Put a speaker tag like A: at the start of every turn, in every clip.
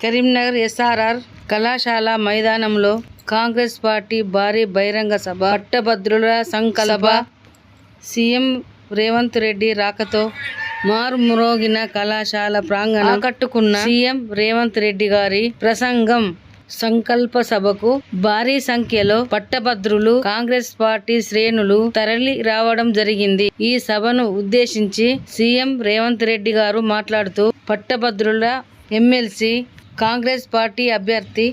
A: Karimnagar SRR కళాశాల మైదానంలో Congress party భారీ బహిరంగ సభ పట్టభద్రుల సంకల్ప సీఎం రేవంత్ రెడ్డి రాకతో మారుమ్రోగిన కళాశాల ప్రాంగణం ఆకట్టుకున్న సీఎం రేవంత్ రెడ్డి గారి ప్రసంగం సంకల్ప సభకు భారీ సంఖ్యలో పట్టభద్రులు కాంగ్రెస్ పార్టీ శ్రేణులు తరలి రావడం జరిగింది. ఈ సభను ఉద్దేశించి సీఎం రేవంత్ రెడ్డి గారు మాట్లాడుతూ పట్టభద్రుల ఎమ్మెల్సీ కాంగ్రెస్ పార్టీ అభ్యర్థి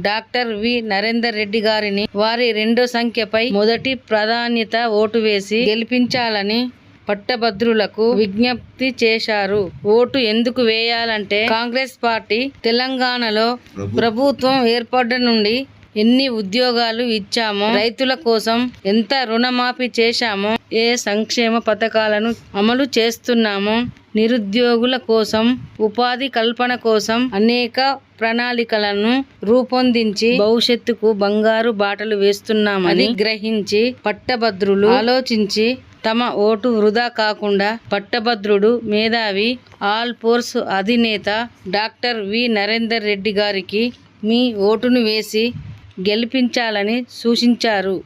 A: డాక్టర్ వి. నరేందర్ రెడ్డి గారిని వారి రెండో సంఖ్యపై మొదటి ప్రాధాన్యత ఓటు వేసి గెలిపించాలని పట్టభద్రులకు విజ్ఞప్తి చేశారు. ఓటు ఎందుకు వేయాలంటే కాంగ్రెస్ పార్టీ తెలంగాణలో ప్రభుత్వం. ఏర్పడ్డ నుండి ఎన్ని ఉద్యోగాలు ఇచ్చామో రైతుల కోసం ఎంత రుణమాఫీ చేశామో ఏ సంక్షేమ పథకాలను అమలు చేస్తున్నామో నిరుద్యోగుల కోసం ఉపాధి కల్పన కోసం అనేక ప్రణాళికలను రూపొందించి భవిష్యత్తుకు బంగారు బాటలు వేస్తున్నామని గ్రహించి పట్టభద్రులు ఆలోచించి తమ ఓటు వృధా కాకుండా పట్టభద్రుడు మేధావి ఆల్ ఫోర్స్ అధినేత డాక్టర్ వి. నరేందర్ రెడ్డి గారికి మీ ఓటును వేసి గెలిపించాలని సూచించారు.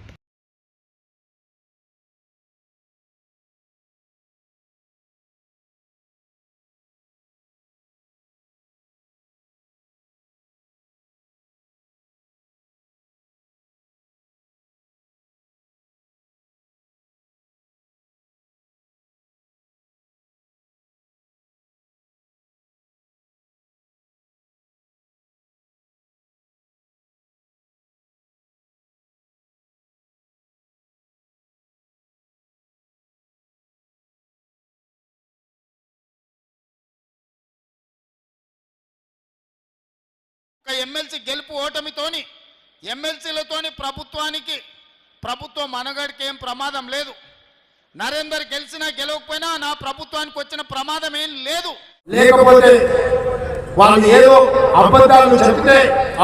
B: ఒక ఎమ్మెల్సీ గెలుపు ఓటమితోని ఎమ్మెల్సీలతోని ప్రభుత్వానికి ప్రభుత్వం మనగడికి ఏం ప్రమాదం లేదు. నరేందర్ గెలిచినా గెలవకపోయినా నా ప్రభుత్వానికి వచ్చిన ప్రమాదం ఏం లేదు.
C: లేకపోతే వాళ్ళు ఏదో అబద్ధాలను చెప్తే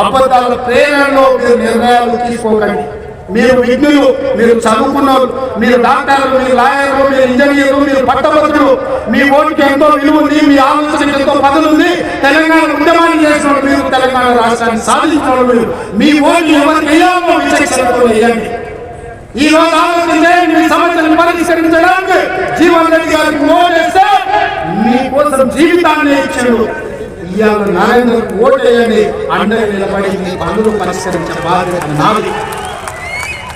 C: అబద్ధాల ప్రేరణలో మీరు నిర్ణయాలు తీసుకోకండి. మీరు విజ్ఞులు మీరు చదువుకున్నారు మీరు డాక్టర్లు మీరు లాయర్లు మీరు ఇంజనీర్లు మీరు పట్టభద్రులు మీ ఓటుకి ఎంతో విలువ ఉంది మీ ఆలోచనకి ఎంతో పదవి ఉంది తెలంగాణ ఉద్యమాన్ని చేసిన తెలంగాణ రాష్ట్రాన్ని సాధించిన మీ ఓటు ఎవరికి వేయాలో విచక్షణతో వేయండి ఈ రోజు ఆలోచించే మీ సమస్యలను పరిష్కరించడానికి జీవన్ రెడ్డి గారికి ఓటేస్తే మీకోసం జీవితాన్ని ఇచ్చాడు. ఇవాళ నరేంద్ర ఓటేయండి అండగా నిలబడి మీ పనులు పరిష్కరించే బాధ్యత నాది.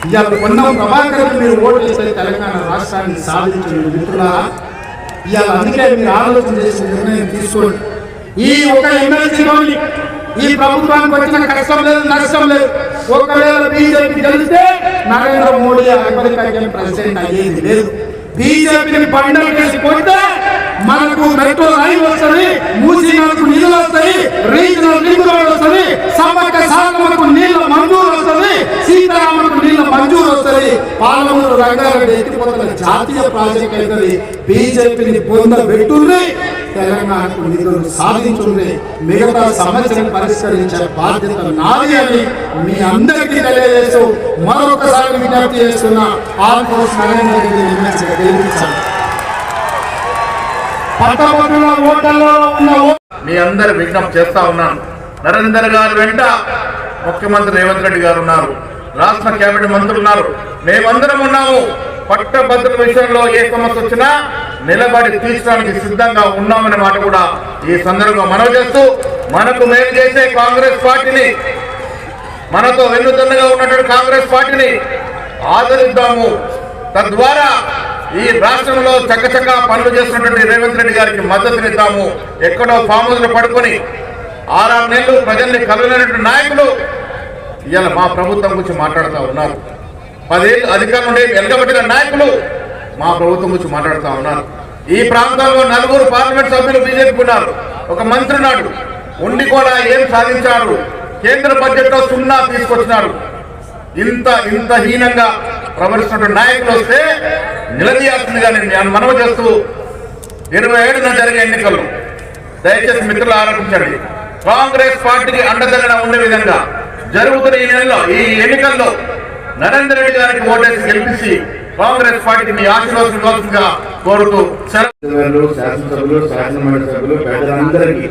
C: ఇవాళ కొన్న ప్రభాకర్ మీరు ఓటేస్తే తెలంగాణ రాష్ట్రాన్ని సాధించిన మిత్రులారా. ఇవాళ అందుకే మీరు ఆలోచన చేసిన నిర్ణయం తీసుకోండి. ఈ ఒక ఎమ్మెల్సీలోని ఈ ప్రభుత్వానికి వచ్చిన కష్టం లేదు నష్టం లేదు. ఒకవేళ బీజేపీ గెలిస్తే నరేంద్ర మోడీ అమెరికాకి ప్రెసిడెంట్ అయ్యేది లేదు. బీజేపీని బండలు చేసి కొడితే మనకు మెట్రో రైలు వస్తుంది మూసీ నదులకు నీళ్ళు వస్తాయి రీజనల్ లింక్ రోడ్ వస్తుంది సమ్మక్క సాగమకు నీళ్ళ మంజూరు వస్తుంది సీతారామకు నీళ్ళ మంజూరు వస్తుంది. పాలమూరు రంగారెడ్డి ఎత్తిపోతున్న జాతీయ ప్రాజెక్ట్ అవుతుంది. బీజేపీని పొంద పెట్టుంది తెలంగాణకు నిధులు సాధించుండే మిగతా సమస్యను పరిష్కరించే బాధ్యత నాది అని మీ అందరికీ తెలియజేస్తూ మరొకసారి విజ్ఞప్తి చేస్తున్న ఆల్ఫోర్స్ నరేంద్ర రెడ్డి ఎమ్మెల్సీగా ఉన్న
D: మీ అందరి విజ్ఞప్తి చేస్తా ఉన్నాను. నరేందర్ గారి వెంట ముఖ్యమంత్రి రేవంత్ రెడ్డి గారు ఉన్నారు. రాష్ట్ర కేబినెట్ మంత్రులు ఉన్నారు. మేమందరం ఉన్నాము. పట్టభద్రుల విషయంలో ఏ సమస్య వచ్చినా నిలబడి తీర్చడానికి సిద్ధంగా ఉన్నామనే మాట కూడా ఈ సందర్భంగా మనవి చేస్తూ మనకు మేలు చేసే కాంగ్రెస్ పార్టీని మనతో వెన్నుదన్నుగా ఉన్నటువంటి కాంగ్రెస్ పార్టీని ఆదరిద్దాము. తద్వారా
E: ఈ రాష్ట్రంలో చక్కచక్క పనులు చేస్తున్నటువంటి రేవంత్ రెడ్డి గారికి మద్దతునిద్దాము ఎక్కడో ఫామ్ హౌస్ పడుకొని ఆరారు నెలలు ప్రజల్ని కలవలేనటువంటి నాయకులు ఇవాళ మా ప్రభుత్వం గురించి మాట్లాడుతూ ఉన్నారు. పదేళ్ళు అధికారం ఉండే వెనకబడిన నాయకులు మా ప్రభుత్వం గురించి మాట్లాడుతూ ఉన్నారు. ఈ ప్రాంతంలో నలుగురు పార్లమెంట్ సభ్యులు బీజేపీ ఉన్నారు. ఒక మంత్రి నాడు ఉండి కూడా ఏం సాధించారు? కేంద్ర బడ్జెట్లో సున్నా తీసుకొచ్చినారు. ఇంత ఇంత హీనంగా ప్రవర్తిస్తున్న నాయకులు వస్తే నిలదీయాల్సిందిగా నేను మనవి చేస్తూ ఇరవై ఏడున జరిగే ఎన్నికల్లో దయచేసి మిత్రులు ఆరోపించండి కాంగ్రెస్ పార్టీకి అండదండగా ఉండే విధంగా జరుగుతున్న ఈ నెలలో ఈ ఎన్నికల్లో నరేంద్ర రెడ్డి గారికి ఓటేసి గెలిపించి కాంగ్రెస్ పార్టీని మీ కోరుతూ
D: శాసనసభ్యులు శాసనమండలి సభ్యులు పెద్దలందరికీ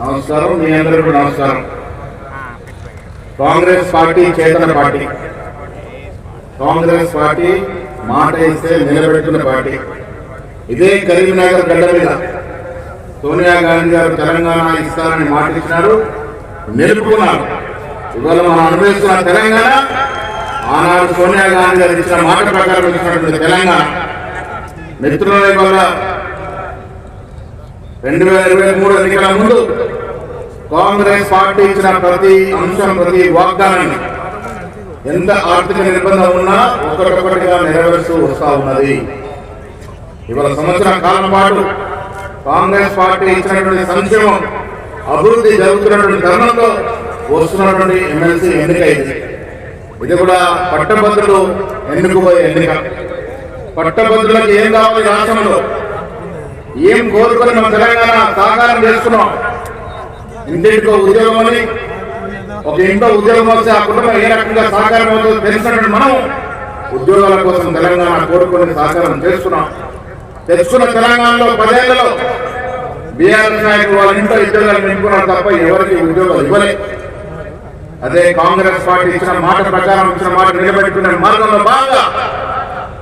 D: నమస్కారం మీ అందరికీ నమస్కారం. కాంగ్రెస్ పార్టీ చేతన పార్టీ. కాంగ్రెస్ పార్టీ మాట ఇస్తే నిలబెట్టుకున్న పార్టీ. ఇదే కరీంనగర్ గడ్డ మీద సోనియా గాంధీ గారు తెలంగాణ ఇస్తారని మాట ఇచ్చినారు నిలుపుకున్నారు. ఇవాళ మనం అనుభవిస్తున్న తెలంగాణ ఆనాడు సోనియా గాంధీ గారు ఇచ్చిన మాట ప్రకారం ఇచ్చినటువంటి తెలంగాణ మిత్రుల వల్ల రెండు వేల ఇరవై మూడు ఎన్నికల ముందు కాంగ్రెస్ పార్టీ ఇచ్చిన ప్రతి అంశం ప్రతి వాగ్దానాన్ని ఎంత ఆర్థిక నిర్బంధం ఉన్నా ఒకటొకటిగా నెరవేరుస్తూ వస్తా ఉన్నది. ఇవాళ సంవత్సరం కాలం పాటు కాంగ్రెస్ పార్టీ ఇచ్చినటువంటి సంక్షేమం అభివృద్ధి జరుగుతున్నటువంటి తరుణంలో వస్తున్నటువంటి ఎమ్మెల్సీ ఎన్నిక ఇది కూడా పట్టభద్రులు ఎన్నుకుపోయే ఎన్నిక. పట్టభద్రులకు ఏం కావాలి రాష్ట్రంలో? ఏం కోరుకొని మన తెలంగాణ సాకారం చేస్తున్నాం? ఇంటికో ఉద్యోగం అని ఒక ఇంట్లో ఉద్యోగం వస్తే ఆ కుటుంబం ఏ రకంగా సహకారం అవుతుందో తెలిసినట్టు మనం ఉద్యోగాల కోసం తెలంగాణ కోరుకొని సహకారం చేస్తున్నాం. తెచ్చుకున్న తెలంగాణలో పదేళ్ళలో బీఆర్ఎస్ నాయకులు వాళ్ళ ఇంట్లో ఉద్యోగాలు నింపుకున్నారు తప్ప ఎవరికి ఉద్యోగాలు ఇవ్వలేదు అదే కాంగ్రెస్ పార్టీ ఇచ్చిన మాట ప్రకారం ఇచ్చిన మాట నిలబెట్టుకున్న మార్గంలో బాగా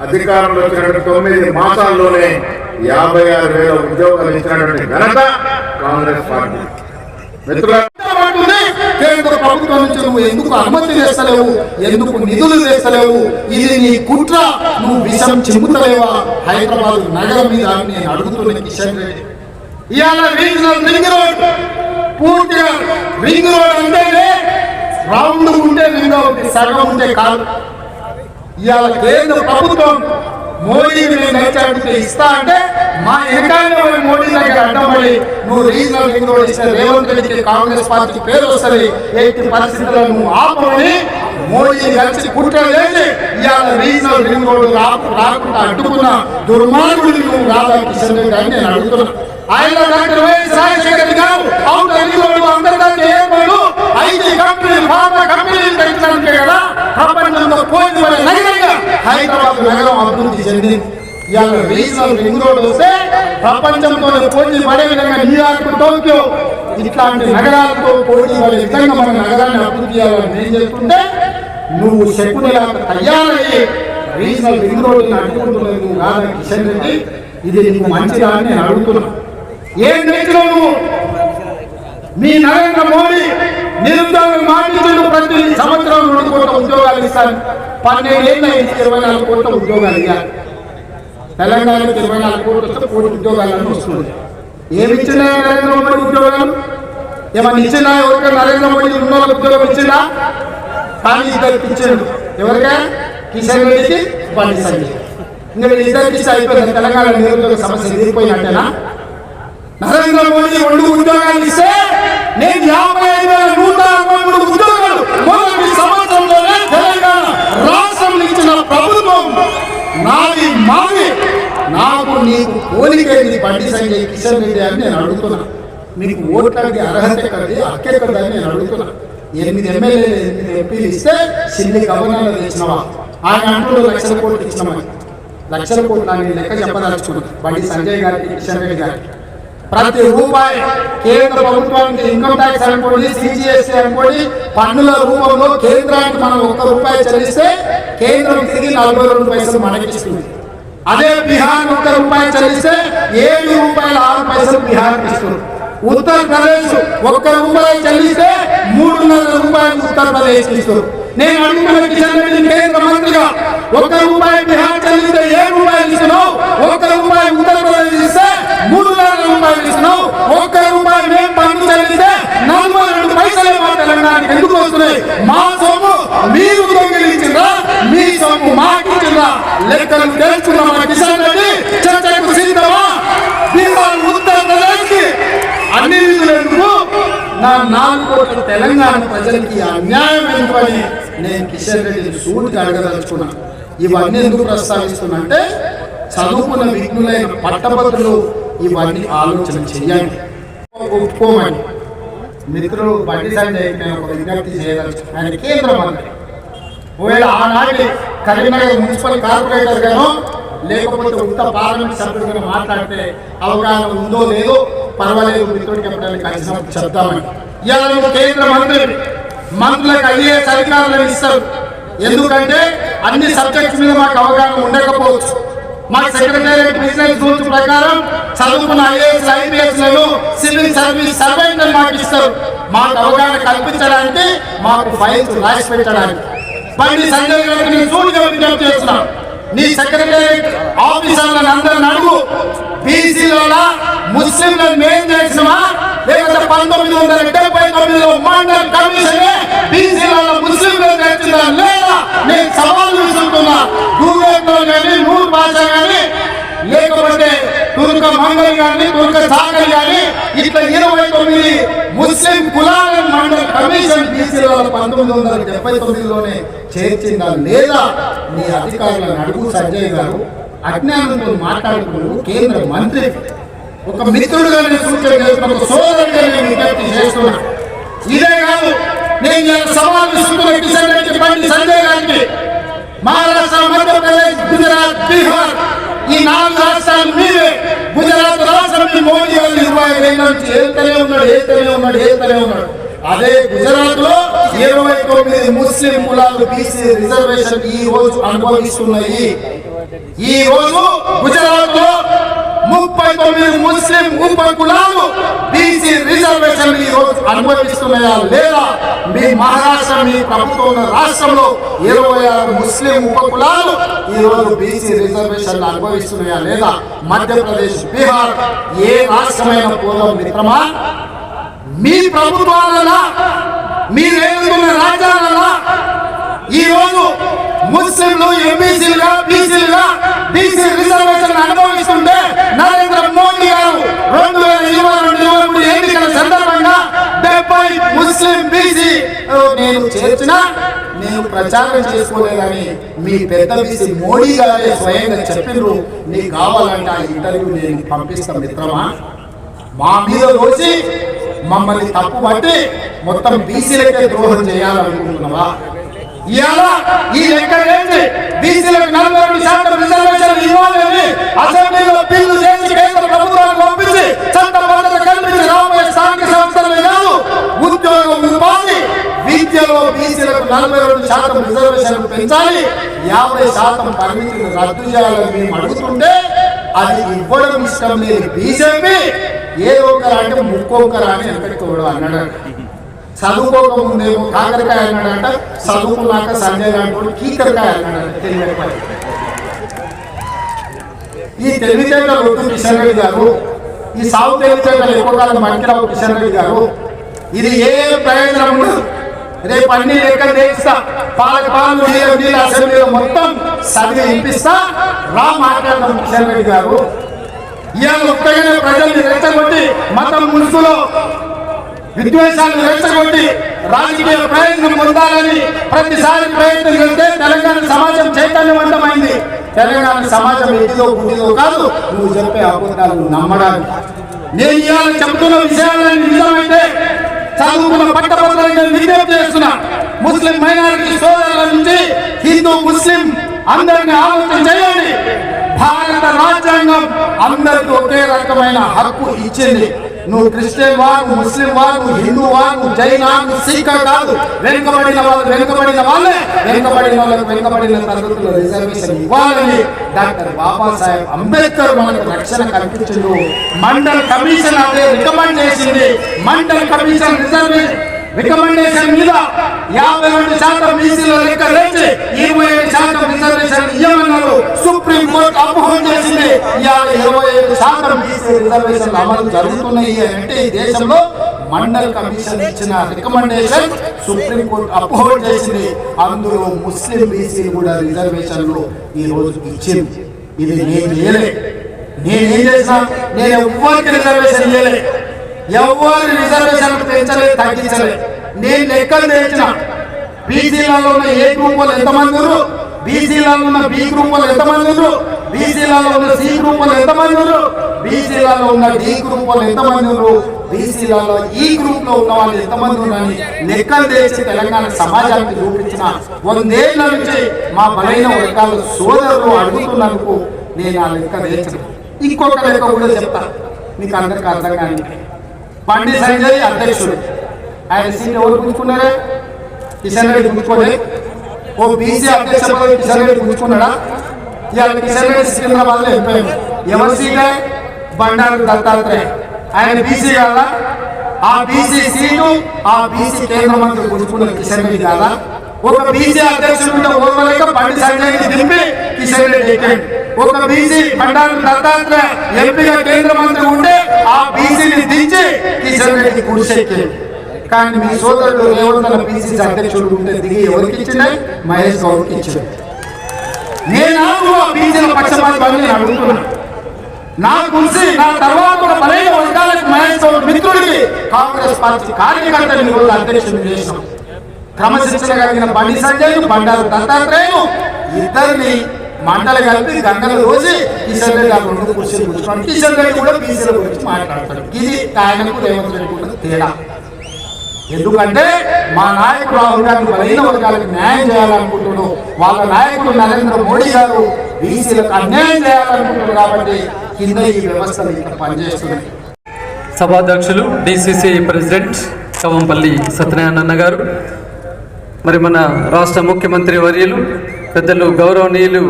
D: అధికారంలో వచ్చినటువంటి తొమ్మిది మాసాల్లోనే యాభై ఆరు వేల ఉద్యోగాలు ఇచ్చినటువంటి ఘనత కాంగ్రెస్ పార్టీ.
C: కేంద్ర ప్రభుత్వం నుంచి నువ్వు ఎందుకు అనుమతి చేస్తలేవు? ఎందుకు నిధులు చేస్తలేవు ఇది నీ కుట్ర. నువ్వు విషం చెబుతలేవా? హైదరాబాద్ నగరం మీద నేను అడుగుతున్న కిషన్ రెడ్డి. ఇవాళ రీజనల్ రింగ్ రోడ్. పూర్తిగా రింగ్ రోడ్ రౌండ్ ఉంటే రింగ్ సగం ఉంటే కాదు. ఇవాళ కేంద్ర ప్రభుత్వం మోడీని నేను నడిచాడితే ఇస్తా అంటే మా ఎన్నికల్లో మోడీ దగ్గర అడ్డమడి నువ్వు రీజనల్ రింగ్ ఇస్తే రేవంత్ రెడ్డికి కాంగ్రెస్ పార్టీ పేరు వస్తుంది. ఎట్టి పరిస్థితుల్లో నువ్వు ఆపమని మోడీ కలిసి కుట్ర ఇవాళ రీజనల్ రింగ్ రోడ్డు రాకు రాకుండా అడ్డుకున్న దుర్మార్గుడిని నువ్వు రాధా కిషన్ రెడ్డి అని నేను అడుగుతున్నా. ఆయన డాక్టర్ వైఎస్ రాజశేఖర్ గారు అవును రింగ్ రోడ్ అందరికంటే ఏర్పాటు ఫార్మా కంపెనీలు తెచ్చినందుకే కదా ప్రపంచంలో పోయింది మన నగరంగా హైదరాబాద్ నగరం అభివృద్ధి చెందింది ఇవాళ రీజనల్ రింగ్ రోడ్ వస్తే ప్రపంచంతో పోటీ పడే విధంగా న్యూయార్క్ టోక్యో. ఇట్లాంటి నగరాలతో పోటీ పడే విధంగా మన నగరాన్ని అభివృద్ధి చేయాలని నేను చెప్తుంటే నువ్వు శకునిలా తయారయ్యి రీజనల్ రింగ్ రోడ్ని అడ్డుకుంటున్నది నువ్వు కాదా కిషన్ రెడ్డి. ఇది నీకు మంచిదా అని నేను అడుగుతున్నా. ఏం నేర్చుకో నువ్వు? మీ నరేంద్ర మోడీ నిరుద్యోగం మాటించడు ప్రతి సంవత్సరం రెండు కోట్ల ఉద్యోగాలు ఇస్తాను పన్నెండేళ్ళ ఇరవై నాలుగు కోట్ల ఉద్యోగాలు ఇవ్వాలి తెలంగాణకు ఇరవై నాలుగు కోట్లు వస్తే కోటి ఉద్యోగాలను వస్తుంది. ఏమి ఇచ్చినా నరేంద్ర మోడీ ఉద్యోగాలు? ఏమన్నా ఇచ్చినా ఎవరికైనా నరేంద్ర మోడీ ఉన్న ఉద్యోగం ఇచ్చినా కానీ ఇద్దరికి ఇచ్చాడు ఎవరికా? కిషన్ రెడ్డికి బండి సంజయ్. ఇంకా వీళ్ళిద్దరికి ఇస్తే అయిపోయింది. తెలంగాణ నిరుద్యోగ సమస్య తీరిపోయినట్టేనా? నరేంద్ర మోడీ రెండు ఉద్యోగాలు ఇస్తే నేను యాభై ఐదు వేల నూట అరవై మూడు ఉద్యోగాలు మొదటి సంవత్సరంలోనే తెలంగాణ రాష్ట్రం ఇచ్చిన ప్రభుత్వం. నాది మాది. నాకు నీకు పోలికైంది బండి సంజయ్ కిషన్ రెడ్డి అని నేను అడుగుతున్నా. నీకు ఓట్లకి అర్హత కది అక్కెక్కడని నేను అడుగుతున్నా. ఎనిమిది ఎమ్మెల్యేలు ఎనిమిది ఎంపీలు ఇస్తే సిల్లి గవర్నర్ ఇచ్చినవా ఆయన అంటూ లక్షల కోట్లు ఇచ్చినామని. లక్షల కోట్లు నేను లెక్క చెప్పదలుచుకున్నాను బండి సంజయ్ గారికి కిషన్ రెడ్డి గారికి. ప్రతి రూపాయి కేంద్ర ప్రభుత్వానికి ఇన్కమ్ ట్యాక్స్ అనుకోండి సిజిఎస్టీ అనుకోండి పన్నుల రూపంలో కేంద్రానికి మనం ఒక్క రూపాయి చెల్లిస్తే కేంద్రం తిరిగి నలభై రెండు పైసలు మనకిస్తుంది. అదే బీహార్ ఒక్క రూపాయి చెల్లిస్తే ఏడు రూపాయల ఆరు పైసలు బీహార్ ఇస్తుంది. ఉత్తరప్రదేశ్ ఒక్క రూపాయి చెల్లిస్తే మూడున్నర రూపాయలు ఉత్తరప్రదేశ్ ఇస్తుంది. నేను అడుగుతున్న కిషన్ రెడ్డి కేంద్ర మంత్రిగా ఒక రూపాయి బిహార్ చెల్లిస్తే ఏ రూపాయలు ఇస్తున్నావు ఒక్క రూపాయి ఉత్తరప్రదేశ్ ఇస్తే రూపాయలు ఇస్తున్నావు. ఒక్క రూపాయి మేము పన్ను చెల్లిస్తే నలభై రెండు మా తెలంగాణకి ఎందుకు వస్తున్నాయి? మా సొమ్ము మీరు దొంగిలించిందా మీ సొమ్ము మాకు లెక్కలు తెలుసుకున్న మన కిషన్ రెడ్డి. చర్చకు సిద్ధమా? బీహార్ ఉత్తరప్రదేశ్కి అన్ని నిధులు నా నాలుగు కోట్ల తెలంగాణ ప్రజలకి అన్యాయం ఎందుకని నేను కిషన్ రెడ్డిని సూటికి అడగదలుచుకున్నా. ఇవన్నీ ఎందుకు ప్రస్తావిస్తున్నా అంటే చదువుకున్న విఘ్నులైన పట్టభద్రులు ఇవన్నీ ఆలోచన చెయ్యండి ఒప్పుకోమని మిత్రులు బండి సంజయ్ నేను ఒక విజ్ఞప్తి చేయదలుచు ఆయన కేంద్ర మంత్రి. ఒకవేళ ఆనాటి కరీంనగర్ మున్సిపల్ కార్పొరేటర్ గాను లేకపోతే ఉత్త పార్లమెంట్ సభ్యుడిగా మాట్లాడితే అవగాహన ఉందో లేదో పర్వాలేదు మిత్రుడికి ఎప్పుడైనా కలిసినప్పుడు చెప్తామని ఇవాళ నువ్వు కేంద్ర మంత్రి మంత్రులకు ఐఏఎస్ అధికారులను ఇస్తారు ఎందుకంటే అన్ని సబ్జెక్ట్స్ మీద మాకు అవగాహన ఉండకపోవచ్చు. మా సెక్రటేరియట్ బిజినెస్ రూల్స్ ప్రకారం చదువుకున్న ఐఏఎస్ ఐపీఎస్లను సివిల్ సర్వీస్ సర్వెంట్ మాకు ఇస్తారు మాకు అవగాహన కల్పించడానికి మాకు ఫైల్స్ రాసి పెట్టడానికి. బండి సంజయ్ గారికి నేను సూటిగా విజ్ఞప్తి చేస్తున్నాను నీ సెక్రటేరియట్ ఆఫీసర్లను అందరిని అడుగు. బీసీల ముస్లింలను మేం చేసినమా లేకపోతే పంతొమ్మిది వందల డెబ్బై తొమ్మిదిలో మండల కమిషన్ బీసీల ముస్లింలను చేసిందా లేదా? నేను సవాల్ విసురుతున్నా. గూగుల్లో కానీ నూరు భాష కానీ లేకపోతే మండలం కానీ గాని సాగర్ కానీ ఇట్లా ఇరవై తొమ్మిది ముస్లిం కులాల మండల కమిషన్ బీసీల పంతొమ్మిది వందల డెబ్బై తొమ్మిదిలోనే చేర్చిందా లేదా మీ అధికారులను అడుగు సంజయ్ గారు అజ్ఞానంతో మాట్లాడుకుంటూ కేంద్ర మంత్రి. ఒక మిత్రుడుగా నేను సూచన చేస్తున్నా ఒక సోదరుడిగా నేను విజ్ఞప్తి చేస్తున్నా. ఇదే కాదు నేను ఇలా సవాల్ విసురుతున్న కిషన్ రెడ్డి బండి సంజయ్ గారికి. మహారాష్ట్ర మధ్యప్రదేశ్ గుజరాత్ బీహార్. ఈ నాలుగు రాష్ట్రాలు మీవే గుజరాత్ రాష్ట్రం మీ మోడీ గారు ఇరవై ఐదేళ్ళ నుంచి ఏతనే ఉన్నాడు ఏతనే ఉన్నాడు ఏతనే ఉన్నాడు. అదే గుజరాత్లో ఇరవై తొమ్మిది ముస్లిం కులాలు బీసీ రిజర్వేషన్ ఈ రోజు అనుభవిస్తున్నాయి. ఈ రోజు గుజరాత్లో ముప్పై తొమ్మిది ముస్లిం ఉప కులాలు బీసీ రిజర్వేషన్ ఈ రోజు అనుభవిస్తున్నాయా లేదా? మీ మహారాష్ట్ర మీ ప్రభుత్వం రాష్ట్రంలో ఇరవై ఆరు ముస్లిం ఉప కులాలు ఈ రోజు బీసీ రిజర్వేషన్ అనుభవిస్తున్నాయా లేదా? మధ్యప్రదేశ్ బీహార్ ఏ రాష్ట్రమైన పూర్వం మిత్రమా? మీ ప్రభుత్వాలలో మీరు ఏలుతున్న రాజ్యాలలో ఈ రోజు ముస్లింలు ఎంబీసీలుగా బీసీలుగా బీసీ రిజర్వేషన్ అనుభవిస్తుంటే నరేంద్ర మోడీ గారు రెండు వేల ఇరవై రెండు ఇరవై మూడు ఎన్నికల సందర్భంగా డెబ్బై ముస్లిం బీసీ నేను చేర్చిన నేను ప్రచారం చేసుకోలేదని మీ పెద్ద బీసీ మోడీ గారే స్వయంగా చెప్పిండ్రు నీకు కావాలంటే ఆ ఇంటర్వ్యూ నేను పంపిస్తాను మిత్రమా? మా మీద రోజు మమ్మల్ని తప్పు పట్టి మొత్తం బీసీలకే ద్రోహం చేయాలనుకుంటున్నావా? ఇవాళ ఈ లెక్క ఏంటి బీసీలకు నలభై రెండు శాతం రిజర్వేషన్ ఇవ్వాలని అసెంబ్లీలో బిల్లు చేసి కేంద్ర ప్రభుత్వానికి పంపించి చట్టబద్ధత కల్పించి రాబోయే స్థానిక సంస్థలే కాదు ఉద్యోగ ఉపాధి విద్యలో బీసీలకు నలభై రెండు శాతం రిజర్వేషన్ పెంచాలి యాభై శాతం పరిమితిని రద్దు చేయాలని మేము అడుగుతుంటే అది ఇవ్వడం ఇష్టం లేదు బీజేపీ ఏ ఒక్కరా అంటే అని వెనకటి అన్నాడు. చదువుకోక ముందేమో కాకరకాయ అన్నాడంట చదువుకున్నాక సంజయ్ అంటాడు కీకరకాయ తెలియకపోయి ఈ తెలివితేటల వద్దు కిషన్ రెడ్డి గారు ఈ సాగు తెలివితేటలు ఎక్కువ కాలం పనికిరావు కిషన్ రెడ్డి గారు ఇది ఏ ప్రయోజనం ఉండదు. రేపు అన్ని లెక్క చేస్తా పాలక పాలన నీళ్ళ అసెంబ్లీలో మొత్తం సరిగా ఇప్పిస్తా రా మాట్లాడదాం కిషన్ రెడ్డి గారు. ఇవాళ ఒక్కగానే ప్రజల్ని రెచ్చగొట్టి మతం ముసుగులో విద్వేషాలను రెచ్చగొట్టి రాజకీయ ప్రయోజనం పొందాలని ప్రతిసారి ప్రయత్నం చేస్తే తెలంగాణ సమాజం చైతన్యవంతమైంది. తెలంగాణ సమాజం ఎదిలో పుట్టిదో కాదు నువ్వు చెప్పే అబద్ధాలు నమ్మడానికి. నేను ఇవాళ చెబుతున్న విషయాలని నిజమైతే చదువుకున్న పట్టభద్రులను నేను విజ్ఞప్తి చేస్తున్నా. ముస్లిం మైనారిటీ సోదరుల నుంచి హిందూ ముస్లిం అందరిని ఆలోచన చేయండి భారత రాజ్యాంగం అందరికీ ఒకే రకమైన హక్కు ఇచ్చింది. నువ్వు క్రిస్టియన్ వా నువ్వు ముస్లిం వా నువ్వు హిందూ వా నువ్వు జైనా నువ్వు సిక్ కాదు. వెనుకబడిన వాళ్ళు వెనుకబడిన వాళ్ళే. వెనుకబడిన వాళ్ళకి వెనుకబడిన తరగతుల రిజర్వేషన్ ఇవ్వాలని డాక్టర్ బాబాసాహెబ్ అంబేద్కర్ మనకు రక్షణ కల్పించిండు. మండల్ కమిషన్ అదే రికమెండ్ చేసింది. మండల్ కమిషన్ రిజర్వేషన్ రికమెండేషన్ మీద యాభై రెండు శాతం బీసీలో లెక్క లేచి ఇరవై ఏడు శాతం రిజర్వేషన్ ఇవ్వమన్నారు. సుప్రీం కోర్టు అపోహం చేసింది. ఇవాళ ఇరవై ఏడు శాతం బీసీ రిజర్వేషన్ అమలు జరుగుతున్నాయి అంటే ఈ దేశంలో మండల్ కమిషన్ ఇచ్చిన రికమెండేషన్ సుప్రీం కోర్టు అపోహం చేసింది. అందులో ముస్లిం బీసీలు కూడా రిజర్వేషన్లు ఈ రోజు ఇచ్చింది. ఇది నేను చేయలే. నేనేం చేసినా నేను ఎవ్వరికి రిజర్వేషన్ చేయలే ఎవరు రిజర్వేషన్ పెంచలేదు తగ్గించలేదు. నేను లెక్కలు తెచ్చిన బీసీలలో ఉన్న ఏ గ్రూప్ వాళ్ళు ఎంతమంది ఉన్నారు? బీసీలలో ఉన్న బి గ్రూప్ వాళ్ళు ఎంతమంది ఉన్నారు? బీసీలలో ఉన్న సి గ్రూప్ వాళ్ళు ఎంతమంది ఉన్నారు? బీసీలలో ఉన్న డి గ్రూప్ వాళ్ళు ఎంతమంది ఉన్నారు? బీసీలలో ఈ గ్రూప్లో ఉన్న వాళ్ళు ఎంతమంది ఉన్నారని లెక్కలు తెచ్చి తెలంగాణ సమాజానికి చూపించిన వందేళ్ళ నుంచి మా బలైన వర్గాల సోదరులు అడుగుతున్నందుకు నేను ఆ లెక్క తెచ్చిన ఇంకొక లెక్క కూడా చెప్తా. మీకు అందరికీ అర్థం కానీ బండి సంజయ్ అధ్యక్షుడు. ఆయన సీట్ ఎవరు పుచ్చుకున్నారే కిషన్ రెడ్డి పుచ్చుకోలే ఓ బీసీ అధ్యక్ష పదవి కిషన్ రెడ్డి పుచ్చుకున్నాడా ఇవాళ కిషన్ రెడ్డి సికింద్రాబాద్లో వెళ్ళిపోయాడు ఎవరి సీటే బండారు దత్తాత్రేయ. ఆయన బీసీ కాదా? ఆ బీసీ సీటు ఆ బీసీ కేంద్ర మంత్రి పుచ్చుకున్న కిషన్ రెడ్డి కాదా? ఒక బీసీ అధ్యక్షుడు ఓర్వలేక బండి సంజయ్ దింపి కిషన్ రెడ్డి ఎక్కాడు. ఒక బీసీ బండారు దత్తాత్రేయ ఎంపీగా కేంద్ర మంత్రి ఉంటే ఆ బీసీని దించి కిషన్ రెడ్డి కుడిసెక్కి కానీ మీ సోదరుడు రేవంత్ బీసీ అధ్యక్షుడు ఉంటే దిగి ఎవరికి ఇచ్చిండే? మహేష్ గౌడ్కి ఇచ్చిండు. నేను బీసీల పక్షపాతి నేను అడుగుతున్నా. నా గురించి నా తర్వాత కూడా బలైన వర్గాలకు మహేష్ గౌడ్ మిత్రుడికి కాంగ్రెస్ పార్టీ కార్యకర్తలు ఈరోజు అధ్యక్షుడు చేసినాం. క్రమశిక్షణ కలిగిన బండి సంజయ్ బండారు దత్తాత్రేయను ఇద్దరిని మండల కలిపి గంగల రోజు కిషన్ రెడ్డి ఆ రెండు కుర్చీలు కిషన్ రెడ్డి కూడా బీసీల గురించి మాట్లాడతాడు. ఇది ఆయనకు రేవంత్ రెడ్డి కూడా తేడా. ఎందుకంటే మా నాయకుడు రాహుల్ గాంధీ బలహీన వర్గాలకు న్యాయం చేయాలనుకుంటున్నాడు. వాళ్ళ నాయకుడు నరేంద్ర మోడీ గారు బీసీలకు అన్యాయం చేయాలనుకుంటున్నారు కాబట్టి కింద ఈ వ్యవస్థలు ఇక్కడ పనిచేస్తున్నాయి.
F: సభాధ్యక్షులు డిసిసి ప్రెసిడెంట్ కవంపల్లి సత్యనారాయణ గారు మరి మన రాష్ట్ర ముఖ్యమంత్రి వర్యులు పెద్దలు గౌరవనీయులు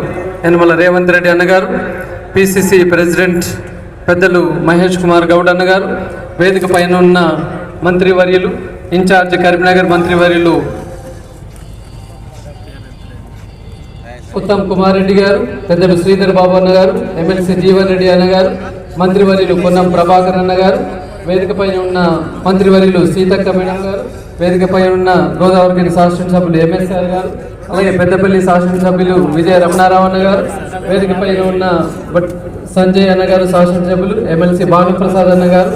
F: యనమల రేవంత్ రెడ్డి అన్నగారు పిసిసి ప్రెసిడెంట్ పెద్దలు మహేష్ కుమార్ గౌడ్ అన్నగారు వేదిక పైన ఉన్న మంత్రివర్యులు ఇన్ఛార్జ్ కరీంనగర్ మంత్రివర్యులు ఉత్తమ్ కుమార్ రెడ్డి గారు పెద్దలు శ్రీధర్ బాబు అన్న గారు ఎమ్మెల్సీ జీవన్ రెడ్డి అన్న గారు మంత్రివర్యులు పొన్నం ప్రభాకర్ అన్న గారు వేదిక పైన ఉన్న మంత్రివర్యులు సీతక్క మేడం గారు వేదికపై ఉన్న గోదావరి శాసనసభ్యులు ఎంఎస్ఆర్ గారు అలాగే పెద్దపల్లి శాసనసభ్యులు విజయ రమణారావు అన్న గారు వేదికపై ఉన్న సంజయ్ అన్న గారు శాసనసభ్యులు ఎమ్మెల్సీ భానుప్రసాద్ అన్న గారు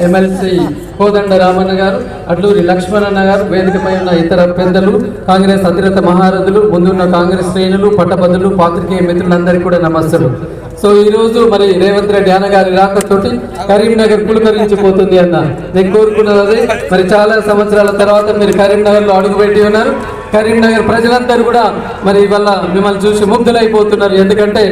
F: ఎమ్మెల్సీ కోదండ రామన్న గారు అడ్లూరి లక్ష్మణ్ అన్న గారు వేదికపై ఉన్న ఇతర పెద్దలు కాంగ్రెస్ అధిరత మహారథులు ముందున్న కాంగ్రెస్ శ్రేణులు పట్టభద్రులు పాత్రికేయ మిత్రులందరికీ కూడా నమస్తలు సో ఈ రోజు మరి రేవంత్ రెడ్డి అన్నగారి రాక రాకతోటి కరీంనగర్ పులకరించిపోతుంది అన్న. నేను కోరుకున్నది అదే. మరి చాలా సంవత్సరాల తర్వాత మీరు కరీంనగర్లో అడుగుపెట్టి ఉన్నారు. కరీంనగర్ ప్రజలందరూ కూడా మరి ఇవాళ మిమ్మల్ని చూసి ముగ్ధులైపోతున్నారు. ఎందుకంటే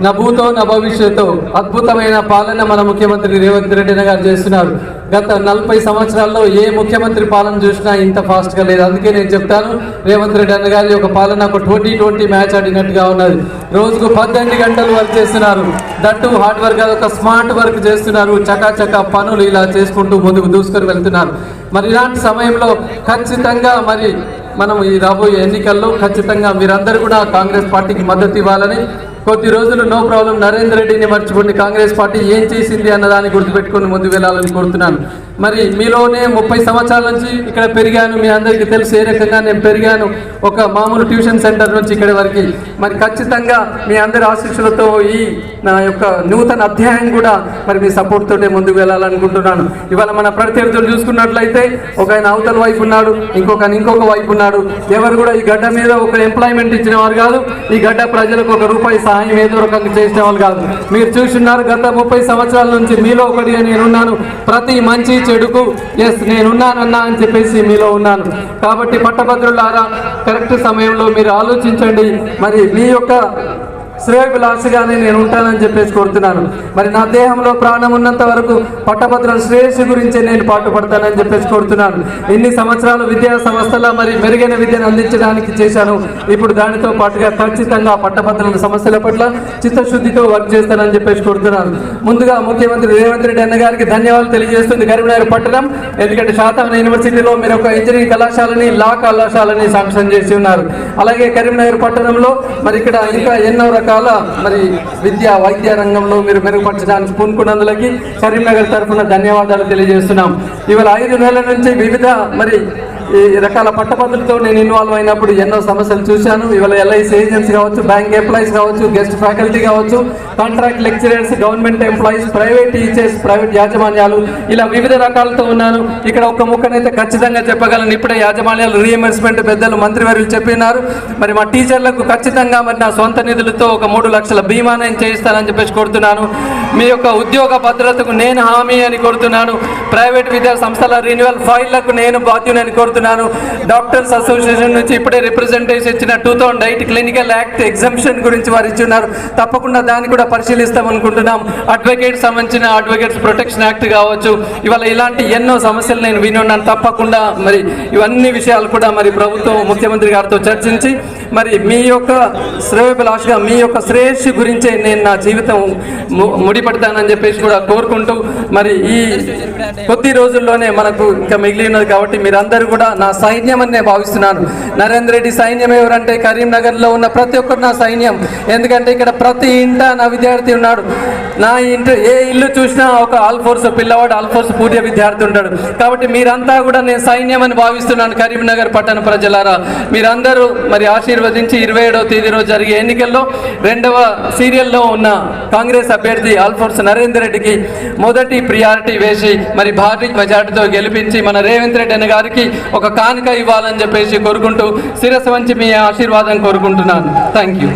F: నా భూతో నా భవిష్యత్తు అద్భుతమైన పాలన మన ముఖ్యమంత్రి రేవంత్ రెడ్డి గారు చేస్తున్నారు. గత నలభై సంవత్సరాల్లో ఏ ముఖ్యమంత్రి పాలన చూసినా ఇంత ఫాస్ట్గా లేదు. అందుకే నేను చెప్తాను రేవంత్ రెడ్డి అన్న గారి ఒక పాలన ఒక ట్వంటీ ట్వంటీ మ్యాచ్ ఆడినట్టుగా ఉన్నది. రోజుకు పద్దెనిమిది గంటలు వర్క్ చేస్తున్నారు. దట్టు హార్డ్ వర్క్ ఒక స్మార్ట్ వర్క్ చేస్తున్నారు. చకాచక పనులు ఇలా చేసుకుంటూ ముందుకు దూసుకొని వెళ్తున్నారు. మరి ఇలాంటి సమయంలో ఖచ్చితంగా మరి మనం ఈ రాబోయే ఎన్నికల్లో ఖచ్చితంగా మీరందరూ కూడా కాంగ్రెస్ పార్టీకి మద్దతు ఇవ్వాలని కొద్ది రోజులు నో ప్రాబ్లం నరేంద్ర రెడ్డిని మర్చిపోండి. కాంగ్రెస్ పార్టీ ఏం చేసింది అన్నదాన్ని గుర్తుపెట్టుకుని ముందు వెళ్ళాలని కోరుతున్నాను. మరి మీలోనే ముప్పై సంవత్సరాల నుంచి ఇక్కడ పెరిగాను. మీ అందరికీ తెలుసు ఏ రకంగా నేను పెరిగాను. ఒక మామూలు ట్యూషన్ సెంటర్ నుంచి ఇక్కడ వరకు. మరి ఖచ్చితంగా మీ అందరి ఆశీస్సులతో ఈ నా యొక్క నూతన అధ్యాయం కూడా మరి మీ సపోర్ట్ తోటే ముందుకు వెళ్ళాలనుకుంటున్నాను. ఇవాళ మన ప్రత్యర్థులు చూసుకున్నట్లయితే ఒక ఆయన అవతల వైపు ఉన్నాడు ఇంకొక ఆయన ఇంకొక వైపు ఉన్నాడు. ఎవరు కూడా ఈ గడ్డ మీద ఒక ఎంప్లాయ్మెంట్ ఇచ్చిన వారు కాదు ఈ గడ్డ ప్రజలకు ఒక రూపాయి సహాయం ఏదో రకంగా చేసిన వాళ్ళు కాదు. మీరు చూస్తున్నారు గత ముప్పై సంవత్సరాల నుంచి మీలో ఒకటి నేను ఉన్నాను ప్రతి మంచి చెడుకు. ఎస్ నేనున్నానన్నా అని చెప్పేసి మీలో ఉన్నాను. కాబట్టి పట్టభద్రులారా కరెక్ట్ సమయంలో మీరు ఆలోచించండి. మరి మీ యొక్క శ్రేయభిలాషగానే నేను ఉంటానని చెప్పేసి కోరుతున్నాను. మరి నా దేహంలో ప్రాణం ఉన్నంత వరకు పట్టభద్రుల శ్రేయస్సు గురించే నేను పాటుపడతానని చెప్పేసి కోరుతున్నాను. ఇన్ని సంవత్సరాలు విద్యా సంస్థల మరి మెరుగైన విద్యను అందించడానికి చేశాను. ఇప్పుడు దానితో పాటుగా ఖచ్చితంగా పట్టభద్రుల సమస్యల పట్ల చిత్తశుద్ధితో వర్క్ చేస్తానని చెప్పేసి కోరుతున్నాను. ముందుగా ముఖ్యమంత్రి రేవంత్ రెడ్డి అన్న గారికి ధన్యవాదాలు తెలియజేస్తుంది. కరీంనగర్ పట్టణం ఎందుకంటే శాతవన యూనివర్సిటీలో మీరు ఒక ఇంజనీరింగ్ కళాశాలని లా కళాశాలని శాంక్షన్ చేసి ఉన్నారు. అలాగే కరీంనగర్ పట్టణంలో మరి ఇక్కడ ఇంకా ఎన్నో రకాల మరి విద్యా వైద్య రంగంలో మీరు మెరుగుపరచడానికి పూనుకున్నందులకి కరీంనగర్ తరఫున ధన్యవాదాలు తెలియజేస్తున్నాం. ఇవాళ ఐదు నెలల నుంచి వివిధ మరి ఈ రకాల పట్టభద్రులతో నేను ఇన్వాల్వ్ అయినప్పుడు ఎన్నో సమస్యలు చూశాను. ఇవాళ ఎల్ఐసి ఏజెన్సీ కావచ్చు బ్యాంక్ ఎంప్లాయీస్ కావచ్చు గెస్ట్ ఫ్యాకల్టీ కావచ్చు contract lecturers government employees private teachers private యాజమాన్యాలు ఇలా వివిధ రకాలతో ఉన్నాను. ఇక్కడ ఒక ముక్కనైతే ఖచ్చితంగా చెప్పగలను. ఇప్పుడే యాజమాన్యాలు రీఎంబర్స్మెంట్ పెద్దలు మంత్రివర్యులు చెప్పినారు. మరి మా టీచర్లకు ఖచ్చితంగా మరి నా సొంత నిధులతో ఒక మూడు లక్షల బీమా నేను చేయిస్తానని చెప్పేసి కోరుతున్నాను. మీ యొక్క ఉద్యోగ భద్రతకు నేను హామీ అని కోరుతున్నాను. ప్రైవేట్ విద్యా సంస్థల రెన్యువల్ ఫైళ్ళకు నేను బాధ్యునని కోరుతున్నాను. డాక్టర్స్ అసోసియేషన్ నుంచి ఇప్పుడే రిప్రజెంటేషన్ ఇచ్చిన two thousand eight clinical act exemption గురించి వారు ఇచ్చున్నారు. తప్పకుండా దాన్ని కూడా పరిశీలిస్తాం అనుకుంటున్నాం అడ్వకేట్ సంబంధించిన అడ్వకేట్స్ ప్రొటెక్షన్ యాక్ట్ కావచ్చు. ఇవాళ ఇలాంటి ఎన్నో సమస్యలు నేను విని ఉన్నాను తప్పకుండా మరి ఇవన్నీ విషయాలు కూడా మరి ప్రభుత్వం ముఖ్యమంత్రి గారితో చర్చించి మరి మీ యొక్క శ్రేయభిలాషగా మీ యొక్క శ్రేయస్సు గురించే నేను నా జీవితం ము- ముడిపడతానని చెప్పేసి కూడా కోరుకుంటూ మరి ఈ కొద్ది రోజుల్లోనే మనకు ఇంకా మిగిలి ఉన్నది కాబట్టి మీరందరూ కూడా నా సైన్యం అని నేను భావిస్తున్నాను. నరేంద్ర రెడ్డి సైన్యం ఎవరంటే కరీంనగర్లో ఉన్న ప్రతి ఒక్కరు నా సైన్యం. ఎందుకంటే ఇక్కడ ప్రతి ఇంట నా విద్యార్థి ఉన్నాడు. నా ఇంటి ఏ ఇల్లు చూసినా ఒక ఆల్ఫోర్స్ పిల్లవాడు ఆల్ఫోర్స్ పూర్య విద్యార్థి ఉంటాడు. కాబట్టి మీరంతా కూడా నేను సైన్యం అని భావిస్తున్నాను కరీంనగర్ పట్టణ ప్రజలారా. మీరందరూ మరి ఆశీర్వదించి ఇరవై ఏడవ తేదీ రోజు జరిగే ఎన్నికల్లో రెండవ సీరియల్లో ఉన్న కాంగ్రెస్ అభ్యర్థి ఆల్ఫోర్స్ నరేందర్ రెడ్డికి మొదటి ప్రియారిటీ వేసి మరి భారీ మెజార్టీతో గెలిపించి మన రేవంత్ రెడ్డి అన్న గారికి ఒక కానుక ఇవ్వాలని చెప్పేసి కోరుకుంటూ శిరస్సు వంచి మీ ఆశీర్వాదం కోరుకుంటున్నాను. Thank you